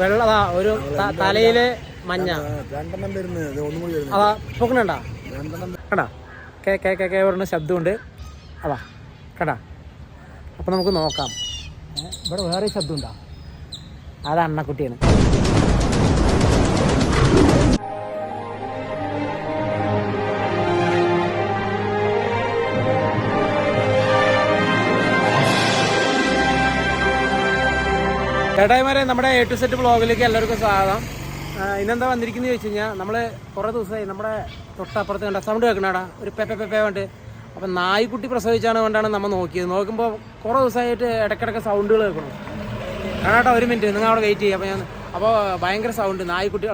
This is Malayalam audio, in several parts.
വെള്ളതാ ഒരു തലയിൽ മഞ്ഞ. രണ്ടെണ്ണം വരുന്നത് ഇത് ഒന്നും കൂടി വരുന്നത്. അതാ പൊക്കണണ്ടാ? കണ്ടാ? കേ കേ കേ കേ പറഞ്ഞ ശബ്ദമുണ്ട്. അതാ കണ്ടാ? അപ്പം നമുക്ക് നോക്കാം. ഇവിടെ വേറെ ശബ്ദമുണ്ടോ? അത് അണ്ണക്കുട്ടിയാണ്. ചേട്ടായിമാരെ നമ്മുടെ എ ടു സെറ്റ് ബ്ലോഗിലേക്ക് എല്ലാവർക്കും സ്വാഗതം. ഇന്നെന്താ വന്നിരിക്കുന്നത് ചോദിച്ചു കഴിഞ്ഞാൽ നമ്മൾ കുറേ ദിവസമായി നമ്മുടെ തൊട്ടപ്പുറത്ത് കണ്ട സൗണ്ട് കേൾക്കണടാ ഒരു പെപ്പ പെപ്പ വേണ്ട അപ്പം നായ്ക്കുട്ടി പ്രസവിച്ചാണ് കൊണ്ടാണ് നമ്മൾ നോക്കിയത്. നോക്കുമ്പോൾ കുറേ ദിവസമായിട്ട് ഇടയ്ക്കിടയ്ക്ക് സൗണ്ടുകൾ കേൾക്കണം കാണാട്ടോ ഒരു മിനിറ്റ് നിങ്ങൾ അവിടെ വെയിറ്റ് ചെയ്യുക അപ്പോൾ ഞാൻ അപ്പോൾ ഭയങ്കര സൗണ്ട് നായ്ക്കുട്ടി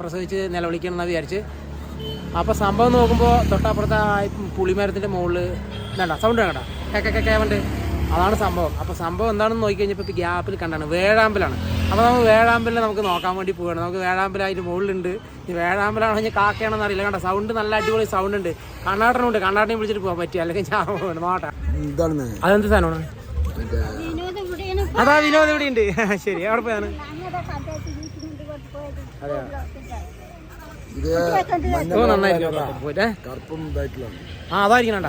പ്രസവിച്ച് നിലവിളിക്കണം എന്ന് വിചാരിച്ച്. അപ്പോൾ സംഭവം നോക്കുമ്പോൾ തൊട്ടപ്പുറത്തെ പുളിമരത്തിന്റെ മുകളിൽ വേണ്ട സൗണ്ട് കേട്ടോ കേക്കേ കേവണ്ട് അതാണ് സംഭവം. അപ്പോൾ സംഭവം എന്താണെന്ന് നോക്കി കഴിഞ്ഞപ്പോൾ ഇപ്പോൾ ഗ്യാപ്പിൽ കണ്ടാണ്. വേഴാമ്പലാണ്. അപ്പോൾ നമുക്ക് വേഴാമ്പലിനെ നമുക്ക് നോക്കാൻ വേണ്ടി പോവുകയാണ് നമുക്ക് വേഴാമ്പൽ അതിന്റെ മുകളിലുണ്ട്. ഇനി വേഴാമ്പലാണോ ഇനി കാക്കയാണെന്ന് അറിയില്ല. കണ്ട? സൗണ്ട് നല്ല അടിപൊളി സൗണ്ട് ഉണ്ട്. കണ്ണാട്ടനുണ്ട്. കണ്ണാട്ടനെ വിളിച്ചിട്ട് പോകാൻ പറ്റിയ അല്ലെങ്കിൽ ഞാൻ പോകണം നോട്ടെ ഇതാണ് അതെന്ത് സാധനമാണ്? മറ്റേ വിനോദ് ഇവിടെയാണ്. അതാ വിനോദ് ഇവിടെ ഉണ്ട്. ശരി അവിടെ പോയാണ്. അതെയോ? ആ അതായിരിക്കണം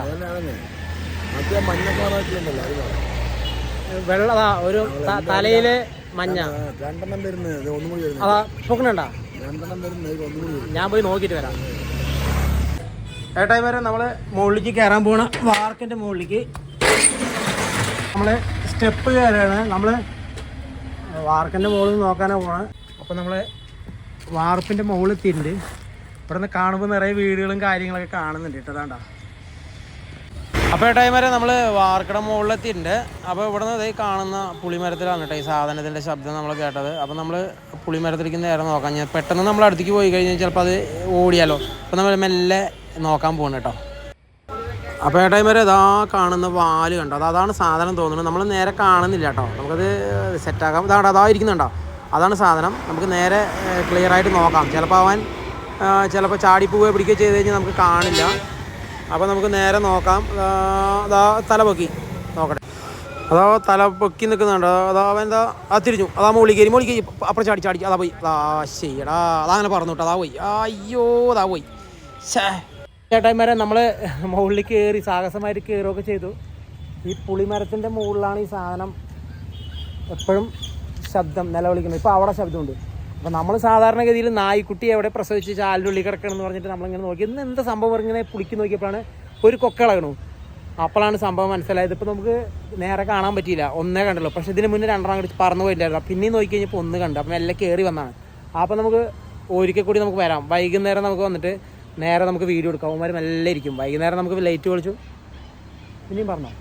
മറ്റേ വെള്ളതാ ഒരു തലയിൽ മഞ്ഞ. രണ്ടെണ്ണം വരുന്നത് ഇത് ഒന്നും കൂടി വരുന്നത്. അതാ പൊക്കണണ്ട രണ്ടെണ്ണം വരുന്നത് ഇത് ഒന്നും കൂടി ഞാൻ പോയി നോക്കിയിട്ട് വരാം. ഏട്ടായി വരെ നമ്മൾ മുകളിലേക്ക് കയറാൻ പോണ വാർക്കിന്റെ മുകളിലേക്ക്. നമ്മൾ സ്റ്റെപ്പ് കയറാണ്. നമ്മൾ വാർക്കിന്റെ മുകളിൽ നോക്കാനാ പോണ. അപ്പൊ നമ്മൾ വാർപ്പിന്റെ മുകളിൽ എത്തിയിട്ടുണ്ട്. ഇവിടെ നിന്ന് കാണുമ്പോൾ നിറയെ വീടുകളും കാര്യങ്ങളൊക്കെ കാണുന്നുണ്ട് കേട്ടോ അപ്പോൾ ഏട്ടായിമാരെ നമ്മൾ വാർക്കട മുകളിലെത്തിയിട്ടുണ്ട് അപ്പോൾ ഇവിടെ നിന്ന് ഇതേ കാണുന്ന പുളിമരത്തിലാണ് കേട്ടോ ഈ സാധനത്തിന്റെ ശബ്ദം നമ്മൾ കേട്ടത്. അപ്പോൾ നമ്മൾ പുളിമരത്തിലേക്ക് നേരെ നോക്കാം. ഞാൻ പെട്ടെന്ന് നമ്മൾ അടുത്തേക്ക് പോയി കഴിഞ്ഞാൽ ചിലപ്പോൾ അത് ഓടിയാലോ. അപ്പോൾ നമ്മൾ മെല്ലെ നോക്കാൻ പോകണം കേട്ടോ. അപ്പോൾ ഏട്ടായിമാരെ ഇതാ കാണുന്ന വാൽ കണ്ടോ? അത് അതാണ് സാധനം തോന്നുന്നത്. നമ്മൾ നേരെ കാണുന്നില്ല കേട്ടോ. നമുക്കത് സെറ്റാക്കാം ഇതാ അതാ ഇരിക്കുന്നുണ്ടോ? അതാണ് സാധനം. നമുക്ക് നേരെ ക്ലിയർ ആയിട്ട് നോക്കാം. ചിലപ്പോൾ അവൻ ചിലപ്പോൾ ചാടിപ്പോവുകയോ പിടിക്കുകയോ ചെയ്ത് കഴിഞ്ഞാൽ നമുക്ക് കാണില്ല. അപ്പോൾ നമുക്ക് നേരെ നോക്കാം. അതാ തല പൊക്കി നോക്കട്ടെ. അതോ തല പൊക്കി നിൽക്കുന്നുണ്ടോ. അതാ എന്താ ആ തിരിഞ്ഞു. അതാ മുകളിൽ മുകളിൽ കയറി. അപ്പുറം ചാടി ചാടി. അതാ പോയി. അതാ ശരിയടാ. അതാ അങ്ങനെ പറഞ്ഞു കേട്ടോ. അതാ പോയി. അയ്യോ അതാ പോയി. ചേട്ടായി ചേട്ടായിമാരെ നമ്മൾ മുകളിൽ കയറി സാഹസമായിട്ട് കയറുകയൊക്കെ ചെയ്തു. ഈ പുളിമരത്തിന്റെ മുകളിലാണ് ഈ സാധനം എപ്പോഴും ശബ്ദം നിലവിളിക്കുന്നത്. ഇപ്പോൾ അവിടെ ശബ്ദമുണ്ട്. അപ്പോൾ നമ്മൾ സാധാരണഗതിയിൽ നായ്ക്കുട്ടി എവിടെ പ്രസവിച്ച് ചാലിന്റെ ഉള്ളിൽ കിടക്കണമെന്ന് പറഞ്ഞിട്ട് നമ്മളിങ്ങനെ നോക്കി. ഇന്ന് എന്താ സംഭവം ഇങ്ങനെ പുളിക്ക് നോക്കിയപ്പോഴാണ് ഒരു കൊക്കളകണു അപ്പോഴാണ് സംഭവം മനസ്സിലായത്. ഇപ്പോൾ നമുക്ക് നേരെ കാണാൻ പറ്റിയില്ല. ഒന്നേ കണ്ടല്ലോ പക്ഷേ ഇതിന് മുന്നേ രണ്ടെണ്ണം കടിച്ച് പറന്നു പോയില്ലായിരുന്നു പിന്നെയും നോക്കി കഴിഞ്ഞപ്പോൾ ഒന്ന് കണ്ടു. അപ്പം എല്ലാം കയറി വന്നാണ്. അപ്പോൾ നമുക്ക് ഒരിക്കൽ കൂടി നമുക്ക് വരാം. വൈകുന്നേരം നമുക്ക് വന്നിട്ട് നേരെ നമുക്ക് വീഡിയോ എടുക്കാം. അവന്മാർ എല്ലാം ഇരിക്കും. വൈകുന്നേരം നമുക്ക് ലൈറ്റ് പൊളിച്ചു. പിന്നെയും പറഞ്ഞോ.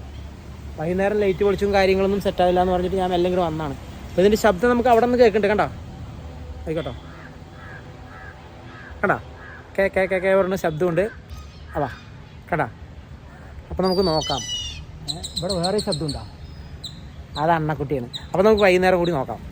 വൈകുന്നേരം ലൈറ്റ് പൊളിച്ചും കാര്യങ്ങളൊന്നും സെറ്റാവില്ല എന്ന് പറഞ്ഞിട്ട് ഞാൻ എല്ലാം കൂടി വന്നാണ്. അപ്പോൾ ഇതിന്റെ ശബ്ദം നമുക്ക് അവിടെ നിന്ന് കേൾക്കുന്നുണ്ട് കണ്ടോ? ആയിക്കോട്ടോ. കണ്ടാ? കേ കേ കേ കേ പറഞ്ഞ ശബ്ദമുണ്ട്. അതാ കണ്ടാ? അപ്പോൾ നമുക്ക് നോക്കാം. ഇവിടെ വേറെ ശബ്ദമുണ്ടോ. അത് അണ്ണക്കുട്ടിയാണ്. അപ്പോൾ നമുക്ക് വൈകുന്നേരം കൂടി നോക്കാം.